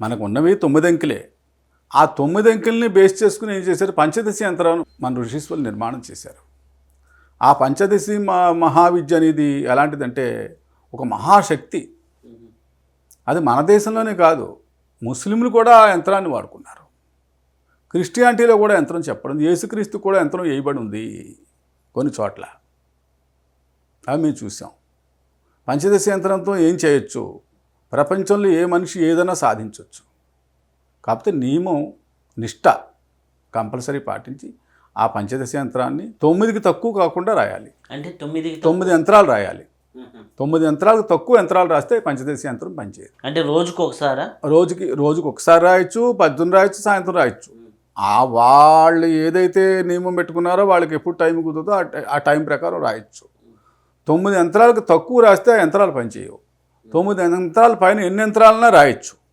మనకు ఉన్నవి తొమ్మిది అంకెలే ఆ తొమ్మిది అంకెల్ని బేస్ చేసుకుని ఏం చేశారు? పంచదశి యంత్రం మన ఋషీశ్వరులు నిర్మాణం చేశారు. ఆ పంచదశి మా మహావిద్య అనేది ఎలాంటిదంటే ఒక మహాశక్తి. అది మన దేశంలోనే కాదు ముస్లింలు కూడా ఆ యంత్రాన్ని వాడుకున్నారు. క్రిస్టియానిటీలో కూడా యంత్రం చెప్పడం యేసుక్రీస్తు కూడా యంత్రం వేయబడి ఉంది కొన్ని చోట్ల. అవి మేము చూసాం. పంచదశ యంత్రంతో ఏం చేయొచ్చు? ప్రపంచంలో ఏ మనిషి ఏదైనా సాధించవచ్చు కాకపోతే నియమం నిష్ట కంపల్సరీ పాటించి ఆ పంచదశ యంత్రాన్ని తొమ్మిదికి తక్కువ కాకుండా రాయాలి. అంటే తొమ్మిది తొమ్మిది యంత్రాలు రాయాలి. తొమ్మిది యంత్రాలకు తక్కువ యంత్రాలు రాస్తే పంచదశ యంత్రం పనిచేయదు. అంటే రోజుకు ఒకసారా? రోజుకి రోజుకి ఒకసారి రాయొచ్చు పద్దెనిమిది రాయొచ్చు సాయంత్రం రాయొచ్చు. ఆ వాళ్ళు ఏదైతే నియమం పెట్టుకున్నారో వాళ్ళకి ఎప్పుడు టైం కుదురుతుందో ఆ టై- ఆ టైం ప్రకారం రాయొచ్చు. తొమ్మిది యంత్రాలకు తక్కువ రాస్తే ఆ యంత్రాలు పనిచేయవు. తొమ్మిది యంత్రాల పైన ఎన్ని యంత్రాలన్నా రాయొచ్చు.